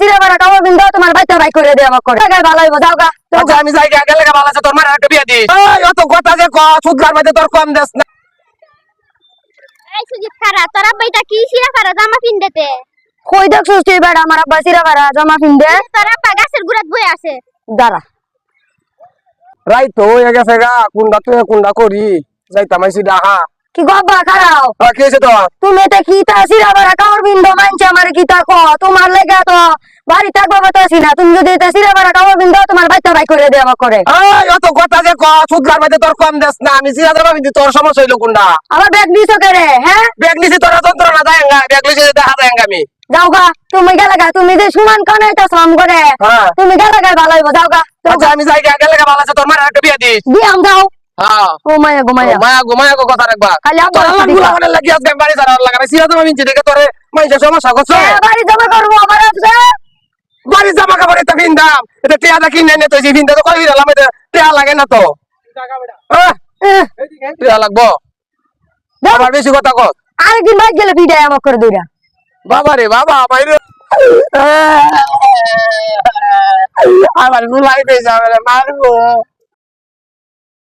সিরা তোমার করে ভালো হইব যাও গা। আচ্ছা আমি যাই গা গেলে ভালো আছে তোর মারা একটা বিয়া দিস। এই অত কথা যে ক সুদলার মধ্যে তোর কম দেস না। এই সুজিত খারা তোর আব্বাইটা কি সিরা খারা জামা পিনদেতে কই দেখছিস তুই বেড়া আমার আব্বা সিরা বারা জমা কিনবে তোর আব্বা গাছের গুড়াত বই আছে। দাঁড়া। রাই তো হয়ে গেছে গা কুন্ডা তুই কুন্ডা করি। যাইতাম আইসি ডাহা। কি গব্বা খারাও? কি হয়েছে তো তুমি এতে কি তা সিরা বারা কাপড় বিন্দু মানছে আমার কি তা কো তোমার লেগে তো বাড়ি থাকব বাতাসি না। তুমি যদি সিরা বারা কাপড় বিন্দু তোমার বাইতে বাই করে দেওয়া করে। অত কথা যে ক সুদলার মধ্যে তোর কম দেস না আমি সিরাদের ভাবি তোর সমস্যা হইল কুন্ডা আবার ব্যাগ দিছো কেরে হ্যাঁ? ব্যাগ নিছি তোর যন্ত্রণা যায় গা ব্যাগ নিছি দেখা যায় আমি। যাও গা তুমি গেলে গা তুমি যে সমান কানে তো শ্রম করে হ্যাঁ। তুমি গেলে গা ভালো হইব যাও গা আচ্ছা আমি যাই গা গেলে গা ভালো আছে তোর মারা একটা বিয়া দিস। দিয়াম যাও। হ্যাঁ। ও মায়া গো মায়া। মায়া গো মায়া গো কথা রাখবা। খালি দিবা। মানে লাগি আজকে আমি বাড়ি ছাড়া লাগাবে সিরাদের ভাবি দেখে তোরে মাইসা সমস্যা করছে এ, বাড়ি জমা করব আমার আছে। বাড়ি জামা কাপড় এটা ভিন্দাম এটা টিয়াটা কিনে নে তো যে ভিন্দা তো কই দিলাম এটা টিয়া লাগে না তো। টিয়া লাগবো। আমার বেশি কথা কর আরেকদিন বাইক গেলে পিঠাই আমার করে দইরা। বাবা রে বাবা আমার গুলাই পেয়ে যাবে মারবো।